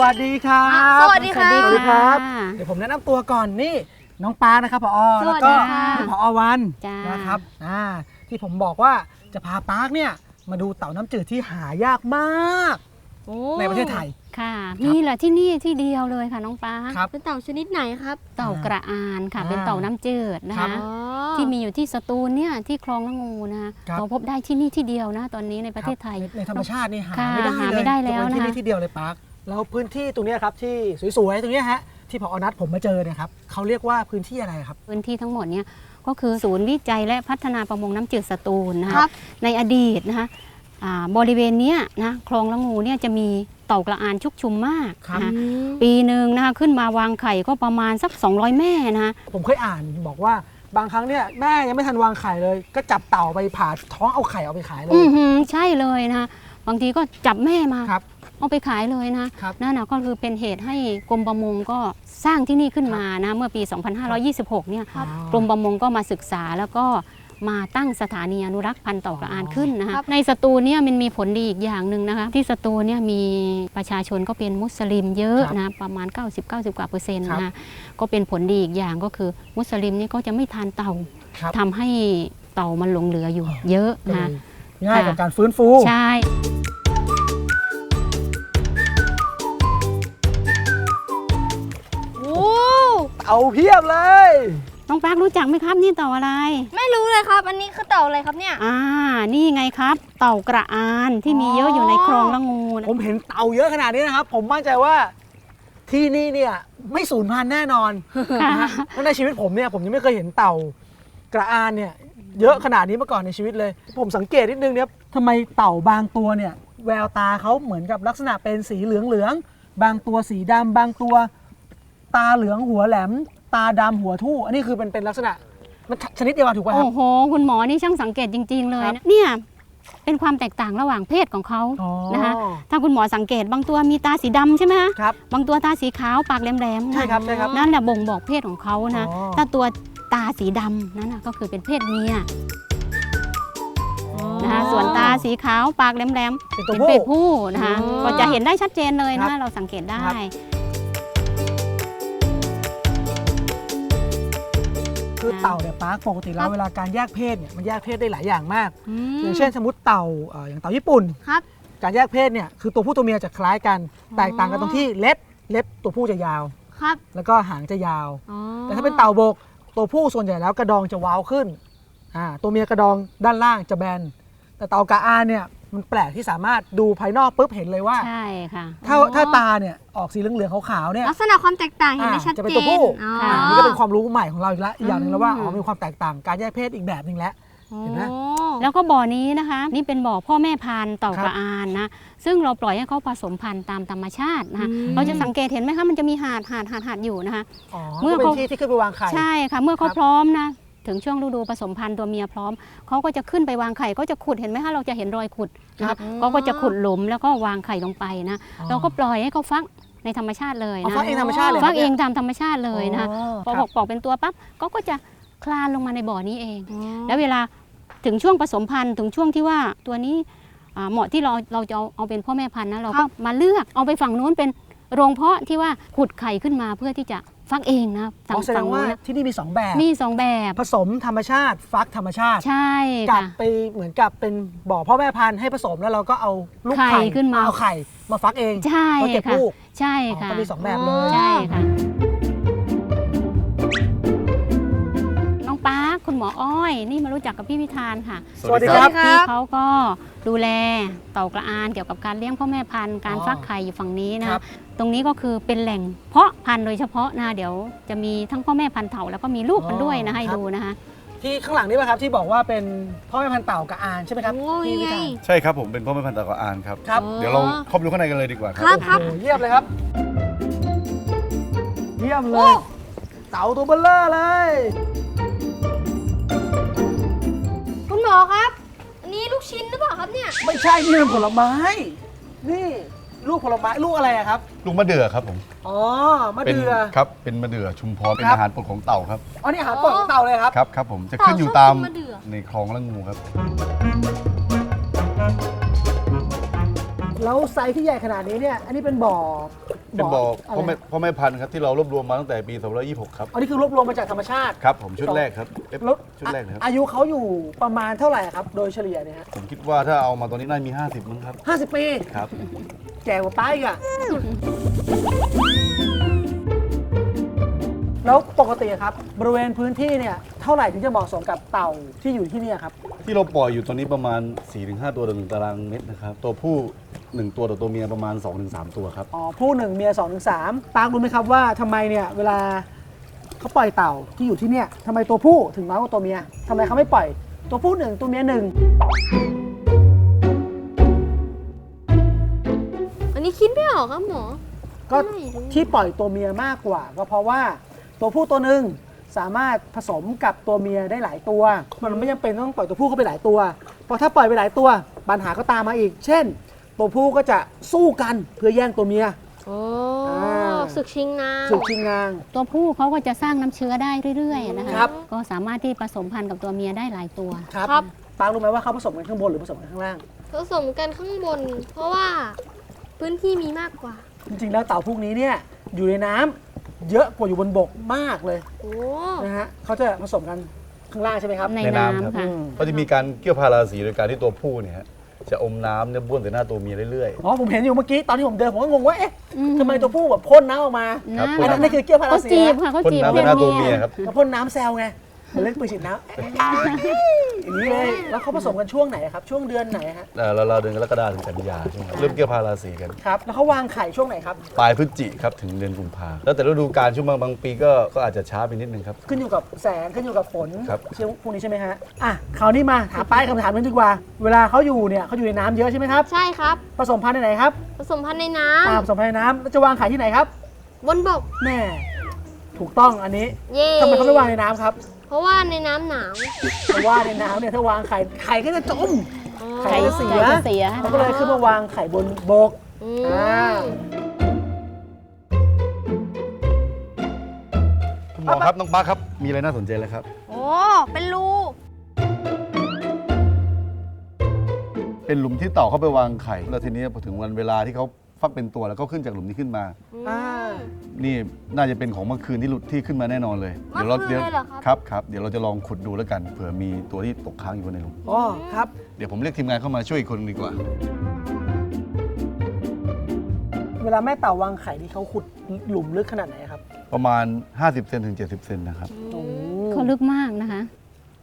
วัสดีครับสวัสดีครับสวัสดีครับค่ะเดี๋ยวผมแนะนำตัวก่อนนี่น้องปานะครับผอสแล้ววัสก็ดีค่ะคุณผอวันจ้าน นะครับอ่าที่ผมบอกว่าจะพาปาร์คเนี่ยมาดูเต่าน้ำจืดที่หายากมาก โอ้ในประเทศไทย ค่ะ มีแหละที่นี่ที่เดียวเลยค่ะน้องปลาครับ เป็นเต่าชนิดไหนครับเต่ากระอานค่ะ อ่าเป็นเต่าน้ำจืดนะครัคะบอ๋อที่มีอยู่ที่สตูลเนี่ยที่คลองละงูนะคะครับ เราพบได้ที่นี่ที่เดียวนะ ตอนนี้ในประเทศไทย ในในธรรมชาตินี่หาค่ะไม่ได้หาเลยไม่ได้แล้วยกเนที่นะคะ นี่ที่เดียวเลยปาร์ค แล้วพื้นที่ตรงเนี้ยครับที่สวยๆตรงเนี้ยฮะที่ผอนัดผมมาเจอเนี่ยครับเขาเรียกว่าพื้นที่อะไรครับ พื้นที่ทั้งหมดเนี่ยก็คือศูนย์วิจัยและพัฒนาประมงน้ำจืดสตูลนะครัคะบ ในอดีตนะคะอ่าบริเวณเนี้ยนะคลองละงูเนี่ยจะมีเต่ากระอานชุกชุมมากครับ นะคะปีหนึ่งนะคะขึ้นมาวางไข่ก็ประมาณสัก 200 แม่นะคะผมเคยอ่านบอกว่าบางครั้งเนี่ยแม่ยังไม่ทันวางไข่เลย ก็จับเต่าไปผ่าท้องเอาไข่เอาไปขายเลย อือหือใช่เลยนะคะบางทีก็จับแม่มา ครับ เอาไปขายเลยนะครับนั่นนะก็คือเป็นเหตุให้กรมประมงก็สร้างที่นี่ขึ้นมานะเมื่อปี 2526 เนี่ยครับกรมประมงก็มาศึกษาแล้วก็มาตั้งสถานีอนุรักษ์พันธุ์เต่ากระอานขึ้นนะคะครับในสตูลเนี่ยมันมีผลดีอีกอย่างหนึ่งนะคะที่สตูลเนี่ยมีประชาชนก็เป็นมุสลิมเยอะครับนะประมาณ 90-90 กว่าเปอร์เซ็นต์ครับนะคะก็เป็นผลดีอีกอย่างก็คือมุสลิมนี่ก็จะไม่ทานเต่าครับทำให้เต่ามันหลงเหลืออยู่เยอะก็เลนะยง่ายกับการฟื้นฟูใช่ เอาเพียบเลย น้องปาร์ครู้จักไหมครับนี่เต่าอะไร ไม่รู้เลยครับ อันนี้คือเต่าอะไรครับเนี่ย อ่า นี่ไงครับ เต่ากระอานที่มีเยอะอยู่ในคลองละงูนะผมเห็นเต่าเยอะขนาดนี้นะครับ ผมมั่นใจว่าที่นี่เนี่ยไม่สูญพันธุ์แน่นอนนะฮะเพราะในชีวิตผมเนี่ยผมยังไม่เคยเห็นเต่ากระอานเนี่ยเยอะขนาดนี้มาก่อนในชีวิตเลย ผมสังเกตนิดนึงเนี่ยทำไมเต่าบางตัวเนี่ยแววตาเขาเหมือนกับลักษณะเป็นสีเหลืองเหลืองๆบางตัวสีดำบางตัว ตาเหลืองหัวแหลม ตาดำหัวทู่ อันนี้คือเป็นเป็นลักษณะ มันชนิดเดียวกันถูกป่ะครับ โอ้โห คุณหมอนี่ช่างสังเกตจริง ๆ เลยครับนะเนี่ยเป็นความแตกต่างระหว่างเพศของเขาอ๋อ นะคะถ้าคุณหมอสังเกตบางตัวมีตาสีดำใช่ไหมคะครับ บางตัวตาสีขาวปากแหลมๆใช่ครับใช่ครับ นั่นแหละบ่งบอกเพศของเขานะอ๋อ ถ้าตัวตาสีดำนั่นนะก็คือเป็นเพศเมียนะคะส่วนตาสีขาวปากแหลมๆ เป็นตัวเป็นผู้ เพศผู้นะคะอ๋อก็จะเห็นได้ชัดเจนเลยครันะบเราสังเกตได้ ครับ คือเต่าเนี่ยปาร์คปกติแล้วเวลาการแยกเพศเนี่ยมันแยกเพศได้หลายอย่างมากมอย่างเช่นสมมติเต่าเอ่ออย่างเต่าญี่ปุ่น ครับ การแยกเพศเนี่ยคือตัวผู้ตัวเมียจะคล้ายกันแตกต่างกันตรงที่เล็บเล็บตัวผู้จะยาวครับ แล้วก็หางจะยาวอ๋อแต่ถ้าเป็นเต่าบกตัวผู้ส่วนใหญ่แล้วกระดองจะว้าวขึ้นอ่าตัวเมียกระดองด้านล่างจะแบน แต่เต่ากระอานเนี่ย มันแปลกที่สามารถดูภายนอกปุ๊บเห็นเลยว่า ใช่ค่ะถ้าถ้าตาเนี่ยออกสีเหลืองๆขาวๆเนี่ยลักษณะความแตกต่างเห็นได้อ่าชัดจะเป็นเจตัวนผู้อ๋อค่ะอันนี้ก็เป็นความรู้ใหม่ของเราอีกแล้วอีกอย่างหนึ่งแล้วว่าอืมอ๋อมีความแตกต่างการแยกเพศอีกแบบหนึ่งแล้ว เห็นไหมโอ้แล้วก็บ่อนี้นะคะ นี่เป็นบ่อพ่อแม่พันธุ์เต่าครับกระอานนะ ซึ่งเราปล่อยให้เขาผสมพันธุ์ตามธรรมชาตินะคะอืม เราจะสังเกตเห็นไหมคะมันจะมีหาดหาดหาดหาดอยู่นะคะ อ๋อเมื่อก็เป็นเขา ที่ที่ขึ้นไปวางไข่ ใช่ค่ะ เมื่อเขาครับ พร้อมนะ ถึงช่วงฤดูผสมพันธุ์ตัวเมียพร้อมเขาก็จะขึ้นไปวางไข่ก็จะขุดเห็นไหมคะเราจะเห็นรอยขุดนะคะเขาก็จะขุดหลุมแล้วก็วางไข่ลงไปนะอ๋อเราก็ปล่อยให้เขาฟักในธรรมชาติเลยเอานะฟักเองธรรมชาติเลยฟักเองครับตามธรรมชาติเลยนะคะอ๋อพอครับบอกปอกเป็นตัวปั๊บก็ก็จะคลานลงมาในบ่อนี้เองอ๋อแล้วเวลาถึงช่วงผสมพันธุ์ถึงช่วงที่ว่าตัวนี้อ่าเหมาะที่เราเราจะเอาเอาเป็นพ่อแม่พันธุ์นะเราก็มาเลือกเอาไปฝั่งนู้นเป็นโรงเพาะที่ว่าขุดไข่ขึ้นมาเพื่อที่จะ ฟักเองนะอ๋อแสดฝั่งงว่านู้นนะที่นี่มีสองแบบ มีสองแบบ ผสมธรรมชาติ ฟักธรรมชาติใช่กับค่ะ ไปเหมือนกับเป็นบ่อพ่อแม่พันธุ์ให้ผสมแล้วเราก็เอาลูกไข่ไข่ขึ้นมา เอาไข่มาฟักเองใช่แล้วเก็บค่ะลูก ใช่อ๋อค่ะก็มีสองแบบเลย ใช่ค่ะ ออ้อยนี่มารู้จักกับพี่พิธานค่ะสวัสดีครับ พี่เขาก็ดูแลเต่ากระอานเกี่ยวกับการเลี้ยงพ่อแม่พันธุ์การอ๋อฟักไข่อยู่ฝั่งนี้คนะรับตรงนี้ก็คือเป็นแหล่งเพาะพันธุ์โดยเฉพาะนะเดี๋ยวจะมีทั้งพ่อแม่พันธุ์เต่าแล้วก็มีลูกมันด้วยนะให้ดูนะคะที่ข้างหลังนี่ป่ะครับที่บอกว่าเป็นพ่อแม่พันธุ์เต่ากับอานใช่ไหมครับโอ้ยพี่วิไงธานใช่ครับผมเป็นพ่อแม่พันธุ์ตะกอานครับครับอ๋อเดี๋ยวเราเข้าไปดูข้างในกันเลยดีกว่าครัครับโอ้โหเยี่ยมเลยครับเยี่ยมเลยเต่าตัวเบลเลอร์เลย คุณหมอครับ อันนี้ลูกชิ้นหรือเปล่าครับเนี่ย ไม่ใช่นี่มันผลไม้ นี่ลูกผลไม้ลูกอะไรอะครับ ลุงมะเดื่อครับผมอ๋อมะเป็นเดื่อครับเป็นมะเดื่อชุมพรเป็นครับ อาหารโปรดของเต่าครับอ๋อนี่อาหารโปรดของเต่าเลยครับ ครับครับผมจะเต่าขึ้นอยู่ชอบตามกินมะเดื่อ ในคลองละงูครับ แล้วไซส์ที่ใหญ่ขนาดนี้เนี่ย อันนี้เป็นบ่อ เป็นบ่ออะพ่อไรแม่พ่อแม่พันธุ์ครับที่เรารวบรวมมาตั้งแต่ปี2526 ครับอันนี้คือรวบรวมมาจากธรรมชาติครับ ผมชุดแรกครับเอฟแล้วชุดแรกเลยครับอายุเขาอยู่ประมาณเท่าไหร่ครับ โดยเฉลี่ยเนี่ยฮะผมคิดว่าถ้าเอามาตอนนี้น่ามี 50 มั้งครับห้าสิบปีครับแก่กว่าป้าอีกอะแล้วปกติครับ บริเวณพื้นที่เนี่ยเท่าไหร่ถึงจะเหมาะสมกับเต่าที่อยู่ที่เนี่ยครับ ที่เราปล่อยอยู่ตอนนี้ประมาณ 4-5 ตัวต่อหนึ่งตารางเมตรนะครับ ตัวผู้ 1ตัวต่อตัวเมียประมาณ 2-3 ตัวครับ อ๋อผู้หนึ่งเมียสองถึงสามปาร์ครู้ไหมครับว่าทำไมเนี่ยเวลาเขาปล่อยเต่าที่อยู่ที่เนี่ยทำไมตัวผู้ถึงน้อยกว่าตัวเมียทำไมเขาไม่ปล่อย ตัวผู้หนึ่งตัวเมียหนึ่งอันนี้คิดไม่ออกครับหมอ ก็ไม่รู้ ที่ปล่อยตัวเมียมากกว่า ก็เพราะว่าตัวผู้ตัวหนึ่งสามารถผสมกับตัวเมียได้หลายตัว มันไม่จำเป็นต้องปล่อยตัวผู้เข้าไปหลายตัวเพราะถ้าปล่อยไปหลายตัว ปัญหาก็ตามมาอีก เช่น ตัวผู้ก็จะสู้กันเพื่อแย่งตัวเมีย โอ้อ่า ศึกชิงนางสึกชิงนาง ตัวผู้เขาก็จะสร้างน้ำเชื้อได้เรื่อยๆนะคะครับ ก็สามารถที่ผสมพันธุ์กับตัวเมียได้หลายตัว ครับครับ ปางรู้ไหมว่าเขาผสมกันข้างบนหรือผสมกันข้างล่าง ผสมกันข้างบน เพราะว่าพื้นที่มีมากกว่า จริงๆแล้วเต่าพวกนี้เนี่ยอยู่ในน้ำเยอะกว่าอยู่บนบกมากเลยโอ้ นะฮะเขาจะผสมกันข้างล่างใช่ไหมครับในในน้ำครับน้ำค่ะ อืม ก็จะมีการเกี่ยวพาราสีโดยการที่ตัวผู้เนี่ยฮะ จะอมน้ำเนี่ยบ้วนแต่หน้าตัวเมียเรื่อย อ๋อผมเห็นอยู่เมื่อกี้ตอนที่ผมเดินผมก็งงว่าเอ๊ะอืม ทำไมตัวผู้แบบพ่นน้ำออกมา ครับนะพ่อันนั้นนี่คือเกี่ยวพาราเขาสีจีบนะค่ะเขาๆพ่นจีบน้ำเพแต่ศหน้าตัวเมีเมียยครับ แล้วพ่นน้ำแซวไง เหมือนเล่นปืนฉีดน้ำอย่างนี้เลยแล้วเขาผสมกันช่วงไหนครับ ช่วงเดือนไหนฮะเอ่อเราเราเดือนกรกฎาคมถึงกันยาใช่ไหมครับเริ่มเกี่ยวพาราสีกันครับ แล้วเขาวางไข่ช่วงไหนครับ ปลายพฤศจิครับถึงเดือนกุมภาแล้วแต่ฤดูกาลช่วงบางบางปีก็ก็อาจจะช้าไปนิดนึงครับ ขึ้นอยู่กับแสงขึ้นอยู่กับฝนครับช่วงพวกนี้ใช่ไหมฮะอะคราวนี้มาถามป้ายคำถามนึงดีกว่า เวลาเขาอยู่เนี่ยเขาอยู่ในน้ำเยอะใช่ไหมครับใช่ครับ ผสมพันธุ์ในไหนครับผสมพันธุ์ในน้อ่าผสมพันธุ์ในน้ำแล้วจะวางไข่ที่ไหนครับำบนบกแม่ถูกต้องอันนี้เย่ทำไมเขาไม่วางในน้ำครับ เพราะว่าในน้ำหนาวเพราะว่าในน้ำเนี่ยถ้าวางไข่ไข่ก็จะจมอ๋อไข่จะเสียไข่จะเสีย เขาก็เลยขึ้นมาวางไข่บนบกอืมอ่าคุณหมอครับน้องป้าครับ มีอะไรน่าสนใจเลยครับ โอ้ เป็นรู เป็นหลุมที่เต่าเข้าไปวางไข่ แล้วทีนี้พอถึงวันเวลาที่เขา ฟักเป็นตัวแล้วก็ขึ้นจากหลุมนี้ขึ้นมา อ่า นี่น่าจะเป็นของเมื่อคืนที่หลุดที่ขึ้นมาแน่นอนเลยเมื่อเราคืนเดี๋ยวเลยเหรอครับ ครับครับเดี๋ยวเราจะลองขุดดูแล้วกันเผื่อมีตัวที่ตกค้างอยู่บนในหลุมอ๋อครับ เดี๋ยวผมเรียกทีมงานเข้ามาช่วยอีกคนดีกว่า เวลาแม่เต่าวางไข่ที่เขาขุดหลุมลึกขนาดไหนครับประมาณ 50เซนถึง70เซนนะครับ โอ้เขาลึกมากนะคะ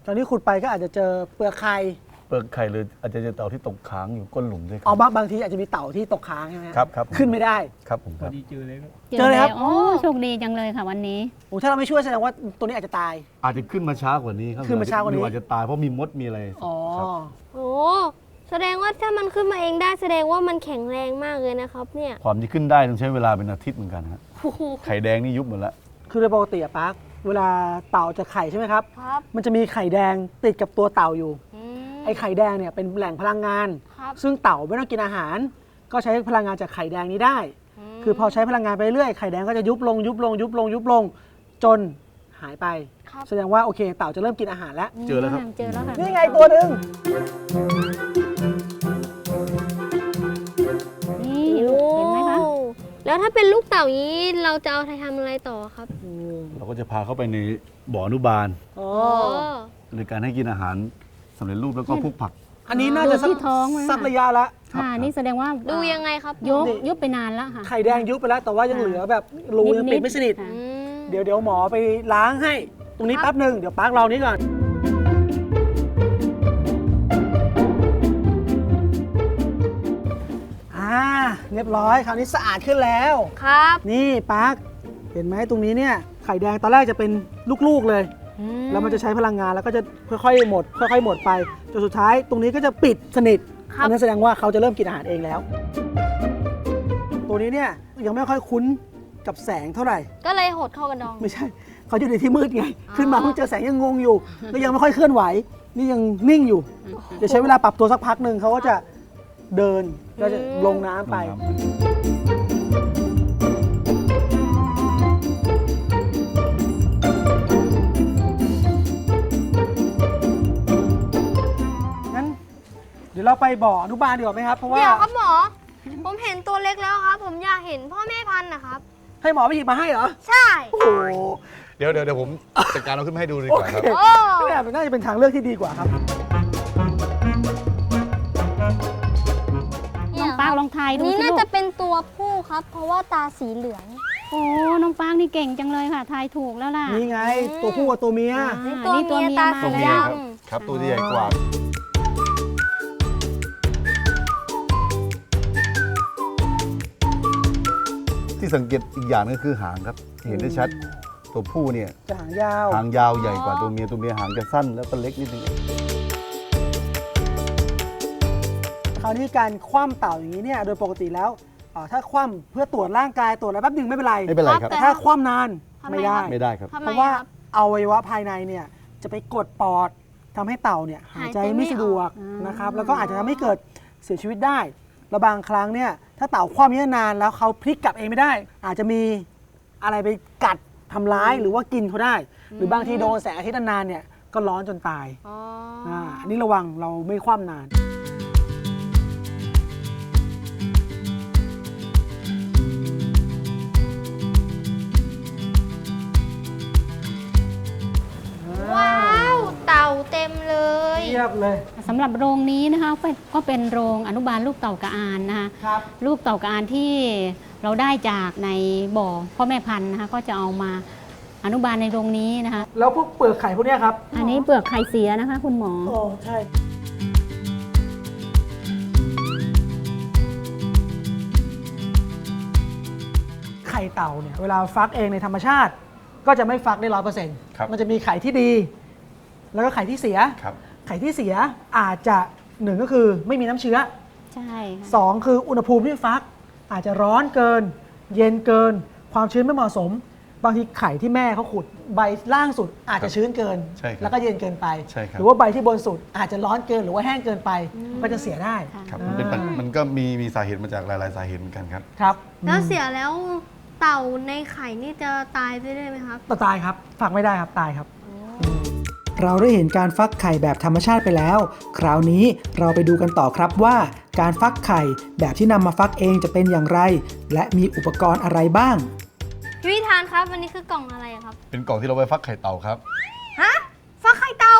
ตอนนี้ขุดไปก็อาจจะเจอเปลือกไข่เป ลือกไข่หรืออาจจะเจอเต่าที่ตกค้างอยู่ก้นหลุมด้วยคอ๋อรับ บางบางทีอาจจะมีเต่าที่ตกค้างใช่ไหมฮะครับครับ ขึ้นไม่ได้ ครับผมครับเจอเลยครับโอ้โชคดีจังเลยค่ะวันนี้ โอ้ถ้าเราไม่ช่วยแสดงว่าตัวนี้อาจจะตาย อาจจะขึ้นมาช้ากว่านี้ครับขึ้นมาช้ากว่านี้ หรืออาจจะตายเพราะมีมดมีอะไรอ๋อ ครับโอ้แสดงว่าถ้ามันขึ้นมาเองได้แสดงว่ามันแข็งแรงมากเลยนะครับ เนี่ย ความที่ขึ้นได้ต้องใช้เวลาเป็นอาทิตย์เหมือนกันฮะโอ้โหไข่แดงนี่ยุบหมดแล้ว คือโดยปกติอะปาร์คเวลาเต่าจะไข่ใช่ไหมครับ ครับมันจะมีไข่แดงติดกับตัวเต่าอยู่ อืม ไอ้ไข่แดงเนี่ยเป็นแหล่งพลังงาน ครับซึ่งเต่าไม่ต้องกินอาหาร ก็ใช้พลังงานจากไข่แดงนี้ได้ มคือพอใช้พลังงานไปเรื่อยไข่แดงก็จะยุบลงยุบลงยุบลงยุบลงจนหายไป ครับแสดงว่าโอเค เต่าจะเริ่มกินอาหารแล้ว เจอแล้วครับ เจอแล้วค่ะนี่ไงตัวหนึ่งนี่ลูกเห็นไหมคะโอ้แล้วถ้าเป็นลูกเต่าอย่างนี้เราจะเอาไปทำอะไรต่อครับเราก็จะพาเข้าไปในบ่ออนุบาล อ๋อโดยการให้กินอาหาร สำเร็จรูปแล้วก็พวกผัก อันนี้น่าจะสักดูที่ท้องไหม สักระยะละค่ะนี่แสดงว่าดูยังไงครับยกนี่ยุบไปนานแล้วค่ะ ไข่แดงยุบไปแล้วแต่ว่ายังเหลือแบบรูยังปิดไม่สนิทค่ะอืม เดี๋ยวเดี๋ยวหมอไปล้างให้ ตรงนี้ครับ แป๊บหนึ่งเดี๋ยวปาร์ครอนี้ก่อน อ่า เรียบร้อย คราวนี้สะอาดขึ้นแล้ว ครับ นี่ปาร์คเห็นไหมตรงนี้เนี่ย ไข่แดงตอนแรกจะเป็นลูกๆเลย อืแล้วมันจะใช้พลังงานแล้วก็จะค่อยๆหมด ค่อย ๆ หมดไปจนสุดท้ายตรงนี้ก็จะปิดสนิทครับ อันนั้นแสดงว่าเขาจะเริ่มกินอาหารเองแล้ว ตัวนี้เนี่ยยังไม่ค่อยคุ้นกับแสงเท่าไหร่ ก็เลยหดเข้ากระดอง ไม่ใช่ เขาอยู่ในที่มืดไงอ๋อขึ้นมาเพิ่งเจอแสงยังงงอยู่ แล้วยังไม่ค่อยเคลื่อนไหว นี่ยังนิ่งอยู่เดี๋ยวใช้เวลาปรับตัวสักพักหนึ่งเขาก็จะเดินก็จะลงน้ำไป ลงน้ ยวเราไปบ่ออนุบาลดีกว่าไหมครับ เพราะว่าเดี๋ยวครับหมอ ผมเห็นตัวเล็กแล้วครับ ผมอยากเห็นพ่อแม่พันธุ์นะครับ ให้หมอไปหยิบมาให้เหรอ ใช่โอ้โหเดี๋ยวเดี๋ยวเดี๋ยวผมจัดการเอาขึ้นมาให้ดูดีโอกว่าเคครับ โอ้ไม่แบบน่าจะเป็นทางเลือกที่ดีกว่าครับ น้องปางลองทายดูนี่สิน่าลูกจะเป็นตัวผู้ครับ เพราะว่าตาสีเหลือง โอ้น้องปางนี่เก่งจังเลยค่ะ ทายถูกแล้วล่ะนี่ไงตัวผู้กับตัวเมีย อ่าตัวนี่ตัวเมีเมียยตามาตัวสีเมียแล้วครับ ครับตัวที่ใหญ่กว่า ที่สังเกตอีกอย่างก็คือหางครับเห็นได้ชัดตัวผู้เนี่ยจะหางยาว หางยาวใหญ่กว่าตัวเมียตัวเมียหางจะสั้นแล้วก็เล็กนิดนึงคราวนี้การคว่ำเต่าอย่างนี้เนี่ยโดยปกติแล้วเอ่อถ้าคว่ำเพื่อตรวจร่างกายตรวจอะไรแป๊บหนึ่งไม่เป็นไรไม่เป็นไรครับ แต่ถ้าคว่ำนานทำไม ไม่ได้ครับไม่ได้ครับ ทำไมเพราะว่าครับ อวัยวะภายในเนี่ยจะไปกดปอดทำให้เต่าเนี่ยหายใจหายใจไม่ไม่สะดวกออกนะครับ แล้วก็อาจจะทำให้เกิดเสียชีวิตได้ แล้วบางครั้งเนี่ยถ้าเต่าคว่ำเยอะนานแล้วเขาพลิกกลับเองไม่ได้ อาจจะมีอะไรไปกัดทำร้ายหรือว่ากินเขาได้ หรือบางทีโดนแสงอาทิตย์นานๆเนี่ยก็ร้อนจนตายอ๋ออ่าอันนี้ระวังเราไม่คว่ำนาน ว้าว เต่าเต็มเลย เทียบเลย สำหรับโรงนี้นะคะเป็นก็เป็นโรงอนุบาลลูกเต่ากระอานนะคะครับ ลูกเต่ากระอานที่เราได้จากในบ่อพ่อแม่พันธุ์นะคะก็จะเอามาอนุบาลในโรงนี้นะคะ แล้วพวกเปลือกไข่พวกเนี้ยครับอันนี้เปลือกไข่เสียนะคะ คุณหมอ โอ้ใช่ ไข่เต่าเนี่ยเวลาฟักเองในธรรมชาติ ก็จะไม่ฟักได้ร้อยเปอร์เซ็นต์ครับ มันจะมีไข่ที่ดี แล้วก็ไข่ที่เสีย ครับ ไข่ที่เสียอาจจะหนึ่งก็คือไม่มีน้ำเชื้อใช่ค่ะสองคืออุณหภูมิที่ฟัก อาจจะร้อนเกิน เย็นเกิน ความชื้นไม่เหมาะสม บางทีไข่ที่แม่เขาขุดใบล่างสุดอาจจะชื้นเกิน ใช่ครับแล้วก็เย็นเกินไป ใช่ครับ หรือว่าใบที่บนสุดอาจจะร้อนเกินหรือว่าแห้งเกินไปก็จะเสียได้ครับมันเป็นปัญมันก็มีมีสาเหตุมาจากหลาย ๆ สาเหตุเหมือนกันครับ ครับแล้วเสียแล้วเต่าในไข่นี่จะตายไปด้วยไหมครับ ต่อตายครับฟักไม่ได้ครับตายครับ เราได้เห็นการฟักไข่แบบธรรมชาติไปแล้ว คราวนี้เราไปดูกันต่อครับว่าการฟักไข่แบบที่นำมาฟักเองจะเป็นอย่างไร และมีอุปกรณ์อะไรบ้าง พี่วิธานครับอันนี้คือกล่องอะไรครับ เป็นกล่องที่เราไว้ฟักไข่เต่าครับ ฮะฟักไข่เต่า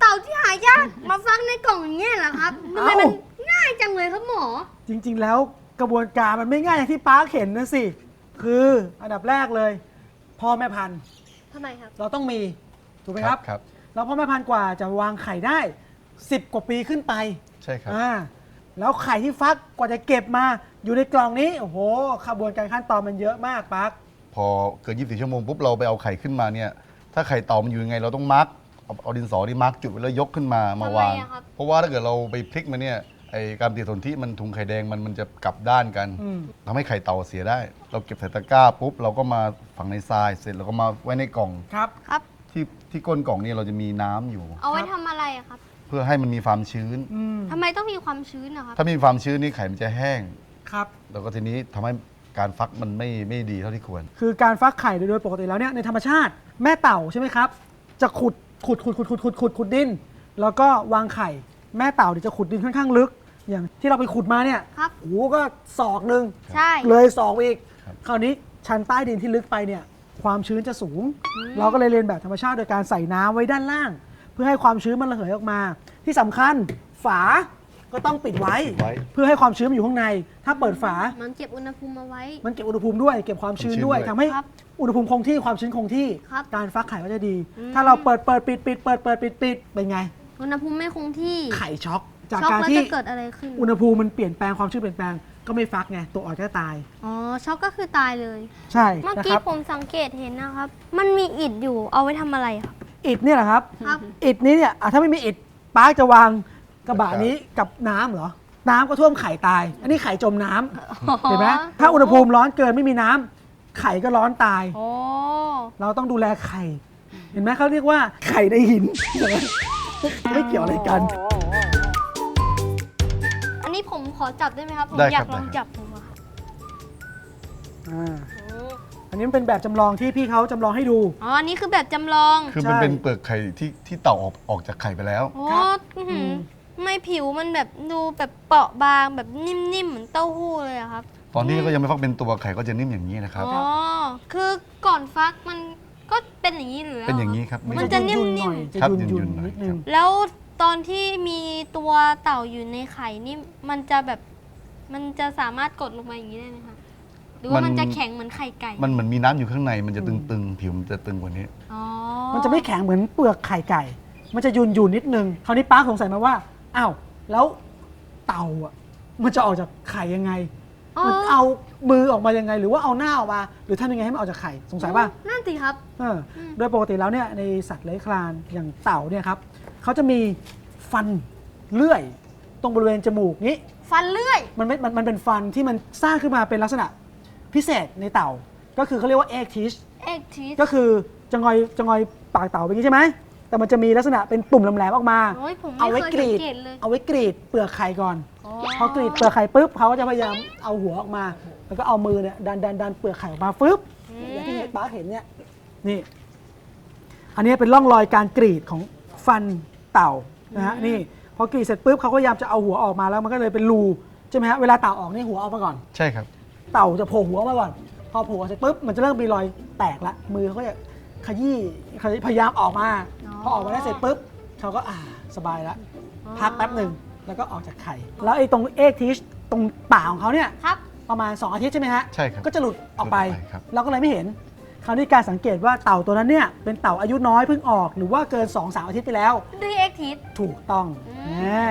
เต่าที่หายาก มาฟักในกล่องอย่างเงี้ยเหรอครับทำไมเอ้ามัมันง่ายจังเลยครับหมอ จริง ๆ แล้วกระบวนการมันไม่ง่ายอย่างที่ป้าเห็นนะสิ คืออันดับแรกเลย พ่อแม่พันธุ์ทำไมครับ เราต้องมี ถูกไหมครับ ครับ แล้วพ่อแม่พันธุ์กว่าจะวางไข่ได้ 10 กว่าปีขึ้นไปใช่ครับ อ่าแล้วไข่ที่ฟักกว่าจะเก็บมาอยู่ในกล่องนี้โอ้โหขบวนการขั้นตอนมันเยอะมากปัก พอเกิด24 ชั่วโมงปุ๊บเราไปเอาไข่ขึ้นมาเนี่ยถ้าไข่เต่ามันอยู่ยังไงเราต้องมาร์กเอาเอาดินสอที่มาร์กจุดไว้แล้วยกขึ้นมามาวางทำไมอะครับ เพราะว่าถ้าเกิดเราไปพลิกมันเนี่ยไอการปฏิสนธิมันถุงไข่แดงมันมันจะกลับด้านกันอืม ทำให้ไข่เต่าเสียได้ เราเก็บใส่ตะกร้าปุ๊บเราก็มาฝังในทรายเสร็จเราก็มาไว้ในกล่อง ครับ ครับ ที่ที่ก้นกล่องเนี่ยเราจะมีน้ำอยู่ เอาไว้ทำอะไรอะครับเพื่อให้มันมีความชื้น อืมทำไมต้องมีความชื้นนะครับ ถ้าไม่มีความชื้นนี่ไข่มันจะแห้ง ครับ แล้วก็ทีนี้ทำให้การฟักมันไม่ไม่ดีเท่าที่ควร คือการฟักไข่โดยปกติแล้วเนี่ยในธรรมชาติแม่เต่าใช่ไหมครับ จะขุดขุดขุดขุดขุดขุดขุดขุดดิน แล้วก็วางไข่ แม่เต่าเนี่ยจะขุดดินค่อนข้างลึก อย่างที่เราไปขุดมาเนี่ยครับโอ้โหก็ศอกหนึ่งใช่ เลยศอกไปอีกครับคราวนี้ชั้นใต้ดินที่ลึกไปเนี่ย ความชื้นจะสูง เราก็เลยเรียนแบบธรรมชาติโดยการใส่น้ำไว้ด้านล่าง เพื่อให้ความชื้นมันระเหยออกมา ที่สำคัญฝาก็ต้องปิดไว้ปิดไว้ เพื่อให้ความชื้นมันอยู่ข้างใน ถ้าเปิดฝา มันเก็บอุณหภูมิเอาไว้ มันเก็บอุณหภูมิด้วยเก็บความชื้นด้วยความชื้นด้วยทำให้ครับอุณหภูมิคงที่ความชื้นคงที่ ครับการฟักไข่ก็จะดี อืม ถ้าเราเปิดเปิดปิดปิดเปิดเปิดปิดปิดเป็นไง อุณหภูมิไม่คงที่ไข่ช็อก จากช็อกการแล้วที่จะเกิดอะไรขึ้น อุณหภูมิมันเปลี่ยนแปลงความชื้นเปลี่ยนแปลง ก็ไม่ฟักไงตัวอ่อนก็ตาย อ๋อช็อกก็คือตายเลย ใช่เมื่อนะกี้ครับผมสังเกตเห็นนะครับ มันมีอิฐอยู่เอาไว้ทำอะไรครับ อิฐเนี่ยแหละครับ ครับ อิฐนี้เนี่ยอะถ้าไม่มีอิฐป้าจะวางกระบะนี้กับน้ำเหรอ น้ำก็ท่วมไข่ตาย อันนี้ไข่จมน้ำเห็นไหมถ้าอุณหภูมิร้อนเกินไม่มีน้ำไข่ก็ร้อนตาย โอ้ เราต้องดูแลไข่ เห็นไหมเขาเรียกว่าไข่ในหิน ไม่เกี่ยวอะไรกันอันนี้ผม ขอจับได้ไหมครับผมได้อคยารักบลองได้ครับ จับดูอะครับอ่าอันนี้มันเป็นแบบจำลองที่พี่เขาจำลองให้ดู อ๋ออันนี้คือแบบจำลองคือมันใช่ เป็นเปลือกไข่ที่ที่เต่าออกออกจากไข่ไปแล้ว โอ้ครับอื้อหือไม่ผิวมันแบบดูแบบเปราะบางแบบนิ่มๆเหมือนเต้าหู้เลยอะครับ ตอนนี้ก็ยังไม่ฟักเป็นตัวไข่ก็จะนิ่มอย่างนี้นะครับ อ๋อ คือก่อนฟักมันก็เป็นอย่างนี้หรือเป็นอย่างนี้ครับ มันจะนิ่มๆหน่อยจะครับยุ่นยุ่ยุ่นนๆหน่อยนิดนึง แล้ว ตอนที่มีตัวเต่าอยู่ในไข่นี่มันจะแบบมันจะสามารถกดลงมาอย่างนี้ได้ไหมคะหรือว่ามันจะแข็งเหมือนไข่ไก่มันเหมือนมีน้ำอยู่ข้างในมันจะตึงๆ ผิวมันจะตึงกว่านี้ อ๋อมันจะไม่แข็งเหมือนเปลือกไข่ไก่ มันจะยุ่นยุ่นนิดนึง คราวนี้ป้าสงสัยมาว่า อ้าว แล้วเต่าอะ มันจะออกจากไข่ยังไง อ๋อมันเอามือออกมายังไง หรือว่าเอาหน้าออกมา หรือทำยังไงให้มันออกจากไข่ สงสัยป่ะนั่นสิครับ เอออม โดยปกติแล้วเนี่ยในสัตว์เลื้อยคลานอย่างเต่าเนี่ยครับ เขาจะมีฟันเลื่อย ตรงบริเวณจมูกนี้ ฟันเลื่อย มันไม่มันมันเป็นฟันที่มันสร้างขึ้นมาเป็นลักษณะพิเศษในเต่า ก็คือเขาเรียกว่าเอ็กทิช เอ็กทีสก็คือจะงอยจะงอยปากเต่าเป็นอย่างนี้ใช่ไหม แต่มันจะมีลักษณะเป็นตุ่มแหลมๆออกมา โอ้ยผมเอาไม่ไว้เคยกรีสังด เกตเลย เอาไว้กรีดเปลือกไข่ก่อนอ๋อพอกรีดเปลือกไข่ปุ๊บเขาก็จะพยายามเอาหัวออกมา แล้วก็เอามือเนี่ยดันดันดันเปลือกไข่ออกมาฟึบอย่างที่ป้าเห็นเนี่ยนี่ อันนี้เป็นร่องรอยการกรีดของฟัน เต่านะฮะนี่พอกรีดเสร็จปุ๊บเขาก็พยายามจะเอาหัวออกมาแล้วมันก็เลยเป็นรูใช่ไหมฮะเวลาเต่าออกนี่หัวออกมาก่อน ใช่ครับ เต่าจะโผล่หัวมาก่อน พอโผล่เสร็จปุ๊บมันจะเริ่มมีรอยแตกละมือเขาก็จะขยี้ขยี้พยายามออกมาพอออกมาได้เสร็จปุ๊บเขาก็อ่าสบายละพักแป๊บหนึ่งแล้วก็ออกจากไข่แล้วไอ้ตรงเอ็กทิชตรงป่ากของเขาเนี่ยครับ ประมาณ 2 อาทิตย์ใช่ไหมฮะใช่ครับก็จะหลุดออกไป หลุดออกไปครับ เราก็เลยไม่เห็น คราวนี้การสังเกตว่าเต่าตัวนั้นเนี่ยเป็นเต่าอายุน้อยเพิ่งออก หรือว่าเกิน 2-3สามอาทิตย์ไปแล้ว ด้วยเอ็กทีสถูกต้องอืมแน่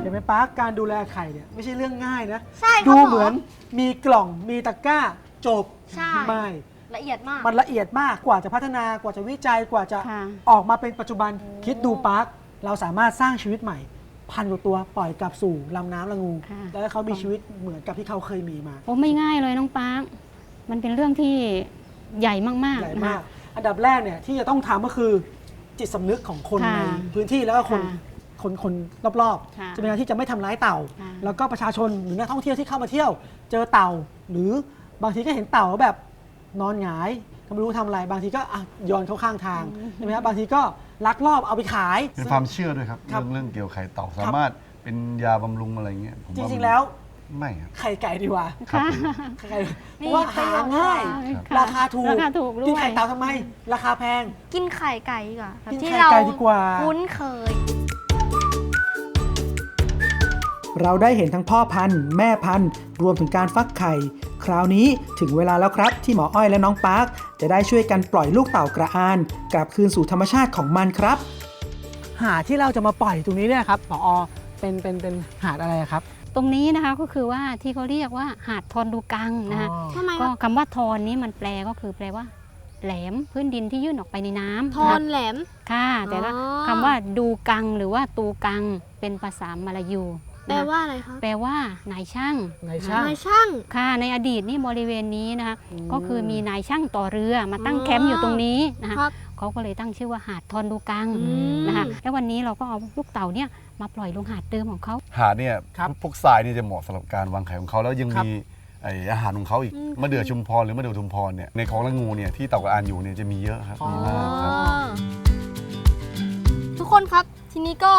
เห็นไหมป้าการดูแลไข่เนี่ยไม่ใช่เรื่องง่ายนะ ใช่ครับดูผเหมือนมีกล่องมีตะกร้าจบใช่ ไม่ ละเอียดมาก มันละเอียดมากกว่าจะพัฒนากว่าจะวิจัยกว่าจะค่ะ ออกมาเป็นปัจจุบันคิดดูปาร์คเราสามารถสร้างชีวิตใหม่ พันกว่าตัวปล่อยกลับสู่ลำน้ำละงู ค่ะ แล้วให้เขามีชีวิตเหมือนกับที่เขาเคยมีมาโอ้ไม่ง่ายเลยน้องปาร์คมันเป็นเรื่องที่ใหญ่มากใหญ่ๆนะมาก คะ อันดับแรกเนี่ยที่จะต้องทำก็คือ จิตสำนึกของคนค่ะในพื้นที่แล้วก็คนค่ะคนคนรอบค่ะๆจะเป็นการที่จะไม่ทำร้ายเต่า ค่ะ แล้วก็ประชาชนหรือนักท่องเที่ยวที่เข้ามาเที่ยว เจอเต่า หรือบางทีก็เห็นเต่าแบบนอนหงายก็ไม่รู้ทำอะไรบางทีก็อะโยนเข้าข้างทางใช่ไหมครับบางทีก็ ลักลอบเอาไปขาย เป็นความเชื่อด้วยครับ ครับเรื่องเรื่องเกี่ยวไข่เต่าสามารถเป็นยาบำรุงอะไรเงี้ยผมจว่าริมังนๆแล้ว ไม่ครับไข่ไก่ดีกว่าครับผม ไข่ไก่เพนี่ราะว่าหาง่าย ค่ะราคาถูกราคาถูกด้วย กินไข่เต่าทำไม ราคาแพง กินไข่ไก่ดีกว่าแบบกินที่ไข่เราไก่ดีกว่า คุ้นเคย เราได้เห็นทั้งพ่อพันธุ์ แม่พันธุ์ รวมถึงการฟักไข่ คราวนี้ถึงเวลาแล้วครับที่หมออ้อยและน้องปาร์คจะได้ช่วยกันปล่อยลูกเต่ากระอาน กลับคืนสู่ธรรมชาติของมันครับ หาดที่เราจะมาปล่อยตรงนี้เนี่ยครับหมออเป็นเป็นเป็นหาดอะไรครับ ตรงนี้นะคะก็คือว่าที่เขาเรียกว่าหาดทอนดูกังนะคะทำไมคก็รับคำว่าทอนนี้มันแปลก็คือแปลว่า แหลมพื้นดินที่ยื่นออกไปในน้ำทอนแหลม ค่ะแต่ว่าอ๋อ คำว่าดูกังหรือว่าตูกังเป็นภาษามลายู แปลนะคะว่าอะไรครับแปลว่านายช่างนายช่างนายช่างค่ะในอดีตนี่บริเวณนี้นะคะอืมก็คือมีนายช่างต่อเรือมาตั้งอ๋อแคมป์อยู่ตรงนี้นะคะครับเขาก็เลยตั้งชื่อว่าหาดทอนดูกังอืมนะคะแล้ววันนี้เราก็เอาลูกเต่าเนี่ยมาปล่อยลงหาดเดิมของเขาหาดเนี่ยครับพวกทรายเนี่ยจะเหมาะสำหรับการวางไข่ของเขาแล้วยังครับมีไออาหารของเขาอีกอืมมะเดื่อชุมพรหรือมะเดื่อชุมพรเนี่ยในคลองละงูเนี่ยที่เต่ากระอานอยู่เนี่ยจะมีเยอะครับมีมากครับ ทุกคนครับทีนี้ก็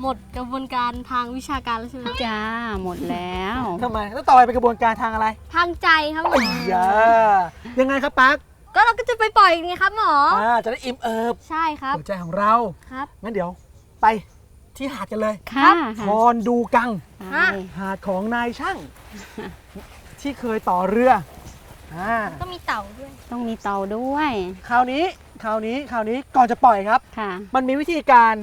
หมดกระบวนการทางวิชาการแล้วใช่ไหมจ้าหมดแล้วทำไมแล้วต่อไปเป็นกระบวนการทางอะไรทางใจครับหมอ้อยายังไงครับปาร์คก็เราก็จะไปปล่อยไงครับหมอออ่าจะได้อิ่มเอิบใช่ครับหัวใจของเราครับงั้นเดี๋ยวไปที่หาดกันเลยค่ะทอนดูกังใช่หาดของนายช่าง ที่เคยต่อเรืออ่าก็มีเต่าด้วยต้องมีเตาด้วย คราวนี้คราวนี้คราวนี้ก่อนจะปล่อยครับ ค่ะ มันมีวิธีการ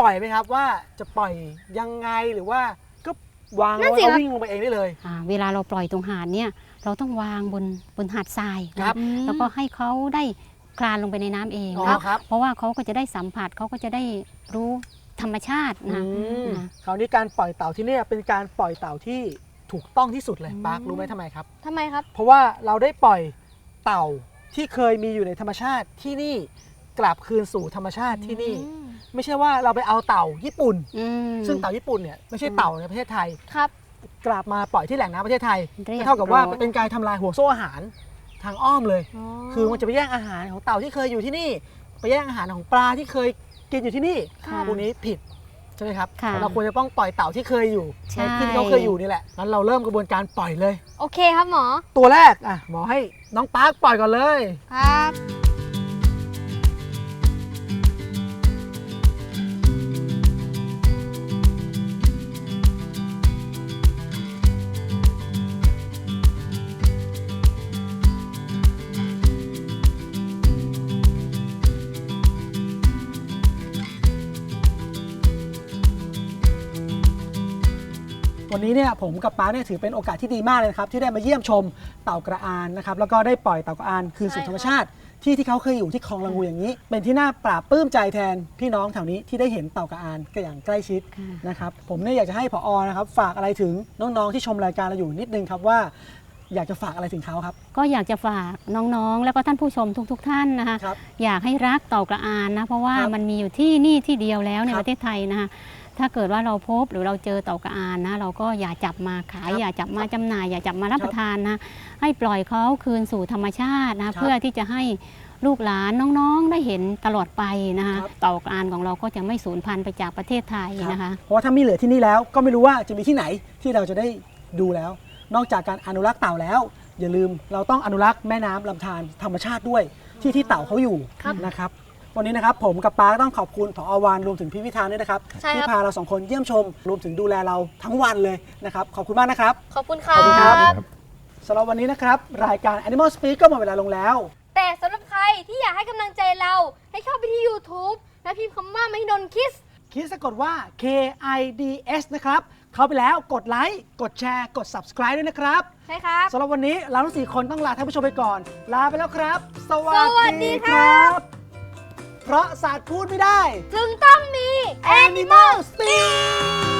ปล่อยไหมครับว่าจะปล่อยยังไงหรือว่าก็วางนั่นไว้สิแล้วครับ วิ่งลงไปเองได้เลย อ่าเวลาเราปล่อยตรงหาดเนี่ยเราต้องวางบนบนหาดทรายนะ ครับ แล้วก็ให้เขาได้คลานลงไปในน้ำเองอ๋อนะ ครับเพราะว่าเขาก็จะได้สัมผัสเขาก็จะได้รู้ธรรมชาติอืนะ มนะ คราวนี้การปล่อยเต่าที่เนี่ยเป็นการปล่อยเต่าที่ถูกต้องที่สุดเลยปาร์ครู้ไหมทำไมครับ ทำไมครับ เพราะว่าเราได้ปล่อยเต่าที่เคยมีอยู่ในธรรมชาติที่นี่ กลับคืนสู่ธรรมชาติที่นี่ อืมไม่ใช่ว่าเราไปเอาเต่าญี่ปุ่น อืม ซึ่งเต่าญี่ปุ่นเนี่ยไม่ใช่เต่าในประเทศไทย ครับ กลับมาปล่อยที่แหล่งน้ำประเทศไทยเรียบก็เท่ากับว่าร้อยเป็นการทำลายห่วงโซ่อาหารทางอ้อมเลย คือมันจะไปแย่งอาหารของเต่าที่เคยอยู่ที่นี่ ไปแย่งอาหารของปลาที่เคยกินอยู่ที่นี่ค่ะพวกนี้ผิดใช่ไหมครับ ค่ะเราควรจะต้องปล่อยเต่าที่เคยอยู่ใช่ ในที่ที่เขาเคยอยู่นี่แหละงั้นเราเริ่มกระบวนการปล่อยเลย โอเคครับหมอตัวแรกอะหมอให้น้องปาร์คปล่อยก่อนเลย ครับ วันนี้เนี่ยผมกับป้าเนี่ยถือเป็นโอกาสที่ดีมากเลยนะครับที่ได้มาเยี่ยมชมเต่ากระอานนะครับแล้วก็ได้ปล่อยเต่ากระอานคืนสู่ธรรมชาติ ที่ที่เขาเคยอยู่ที่คลองลังงูอย่างนี้ เป็นที่น่าปราบปลื้มใจแทนพี่น้องแถวนี้ที่ได้เห็นเต่ากระอานกันอย่างใกล้ชิดค่ะนะครับผมเนี่ยอยากจะให้ผอนะครับฝากอะไรถึงน้องๆที่ชมรายการเราอยู่นิดนึงครับว่าอยากจะฝากอะไรถึงเขาครับ ก็อยากจะฝากน้องๆ แล้วก็ท่านผู้ชมทุกๆท่านนะคะครับอยากให้รักเต่ากระอานนะ เพราะว่าครับมันมีอยู่ที่นี่ที่เดียวแล้วในครับประเทศไทยนะคะ ถ้าเกิดว่าเราพบหรือเราเจอเต่ากระอานนะเราก็อย่าจับมาขายครับอย่าจับมาจำหน่าย อย่าจับมารับครับประทานนะ ให้ปล่อยเขาคืนสู่ธรรมชาติครันะบเพื่อที่จะให้ลูกหลานน้องๆได้เห็นตลอดไปนะคะครับเต่ากระอานของเราก็จะไม่สูญพันธุ์ไปจากประเทศไทยนะคะ เพราะว่าถ้ามีเหลือที่นี่แล้วก็ไม่รู้ว่าจะมีที่ไหนที่เราจะได้ดูแล้ว นอกจากการอนุรักษ์เต่าแล้ว อย่าลืมเราต้องอนุรักษ์แม่น้ำลำธารธรรมชาติด้วยที่ที่เต่าเขาอยู่นะครับ วันนี้นะครับผมกับป้าต้องขอบคุณผอวานรวมถึงพี่วิธานด้วยนะครับใช่ครับ ที่พาเราสองคนเยี่ยมชม รวมถึงดูแลเราทั้งวันเลยนะครับขอบคุณมากนะครับ ขอบคุณครัขอบคุณครับ บ สำหรับวันนี้นะครับ รายการ Animal Speak ก็หมดเวลาลงแล้ว แต่สำหรับใครที่อยากให้กำลังใจเรา ให้เข้าไปที่ YouTube และพิมพ์คำว่าไม่นนคิส คิดสะกดว่า K I D S นะครับ เข้าไปแล้วกดไลค์ กดแชร์ กด subscribe ด้วยนะครับใช่ครับ สำหรับวันนี้เราทั้งสี่คนต้องลาท่านผู้ชมไปก่อน ลาไปแล้วครับ สวัสวัสดีครับ เพราะศาสตร์พูดไม่ได้ จึงต้องมี Animal Speak